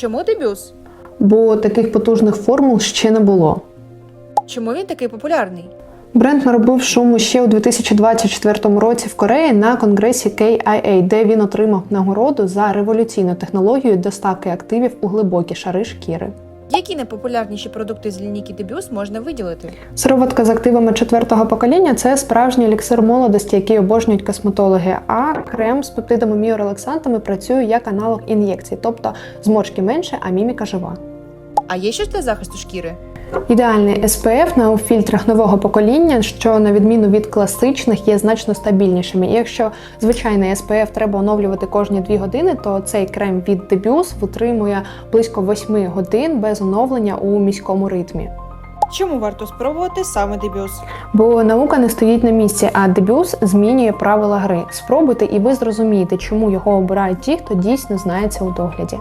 Чому дебюс? бо таких потужних формул ще не було. Чому він такий популярний? Бренд наробив шуму ще у 2024 році в Кореї на конгресі KIA, де він отримав нагороду за революційну технологію доставки активів у глибокі шари шкіри. Які найпопулярніші продукти з лінійки дебюс можна виділити? Сироватка з активами четвертого покоління це справжній еліксир молодості, який обожнюють косметологи. А крем з пептидами міорелаксантами працює як аналог ін'єкцій, тобто зморшки менше, а міміка жива. А є щось для захисту шкіри? Ідеальний SPF на фільтрах нового покоління, що на відміну від класичних є значно стабільнішими. І якщо звичайний SPF треба оновлювати кожні 2 години, то цей крем від Debius витримує близько 8 годин без оновлення у міському ритмі. Чому варто спробувати саме дебюс? Бо наука не стоїть на місці, а дебюс змінює правила гри. Спробуйте, і ви зрозумієте, чому його обирають ті, хто дійсно знається у догляді.